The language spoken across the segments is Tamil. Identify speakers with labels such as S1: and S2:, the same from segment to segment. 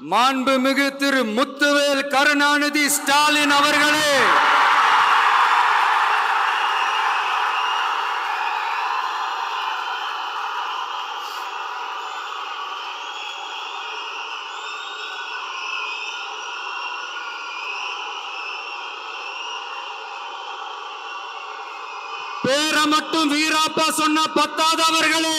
S1: மாண்புமிகு திரு முத்துவேல் கருணாநிதி ஸ்டாலின் அவர்களே. பேரை மட்டும் வீராப்பா சொன்ன பத்தாதவர்களே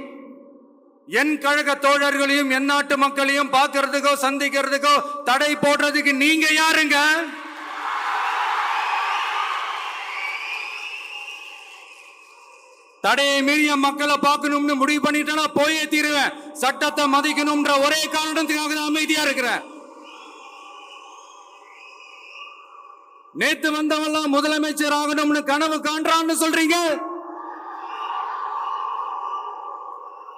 S1: என் கழக தோழர்களையும் என் நாட்டு மக்களையும் பார்க்கறதுக்கோ சந்திக்கிறதுக்கோ தடை போடுறதுக்கு நீங்க யாருங்க? தடையை மீறிய மக்களை பார்க்கணும்னு முடிவு பண்ணிட்டேன்னா போயே தீருவேன். சட்டத்தை மதிக்கணும்ன்ற ஒரே காரணத்துக்காக தான் அமைதியா இருக்கிறேன். நேத்து வந்தவெல்லாம் முதலமைச்சர் ஆகணும்னு கனவு காண்றான்னு சொல்றீங்க?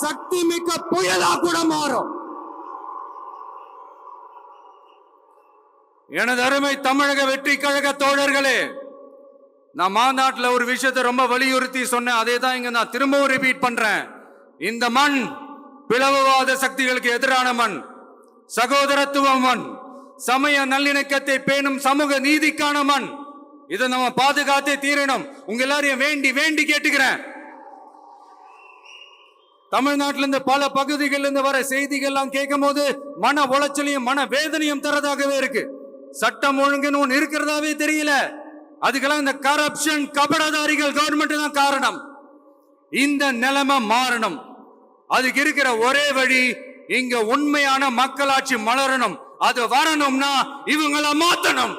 S1: சக்தி மிக்க புயலா கூட மாறும். எனது அருமை தமிழக வெற்றி கழக தோழர்களே நான் மாநாட்டில் ஒரு விஷயத்தை ரொம்ப வலியுறுத்தி சொன்னேன். அதே தான் இங்க நான் திரும்பவும் ரிப்பீட் பண்றேன். இந்த மண் பிளவுவாத சக்திகளுக்கு எதிரான மண் சகோதரத்துவ மண் சமய நல்லிணக்கத்தை பேணும் சமூக நீதிக்கான மண் இதை நம்ம பாதுகாத்தே தீரணும். உங்க எல்லாரையும் வேண்டி வேண்டி கேட்டுக்கிறேன். தமிழ்நாட்டில இருந்து பல பகுதிகளில் இருந்து வர செய்திகள்லாம் கேட்கும் போது மன உளைச்சலையும் மன வேதனையும் தரதாகவே இருக்கு. சட்டம் ஒழுங்குன்னு ஒண்ணு இருக்கிறதாவே தெரியல. அதுக்கெல்லாம் இந்த கரப்ஷன் கபடதாரிகள் கவர்மெண்ட் தான் காரணம். இந்த நிலைமை மாறணும். அதுக்கு இருக்கிற ஒரே வழி இங்க உண்மையான மக்களாட்சி மலரணும். அது வரணும்னா இவங்கள மாத்தணும்.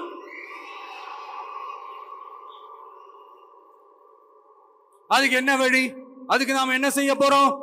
S1: அதுக்கு என்ன வழி? அதுக்கு நாம என்ன செய்ய போறோம்?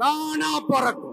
S1: தானா பறக்கும்.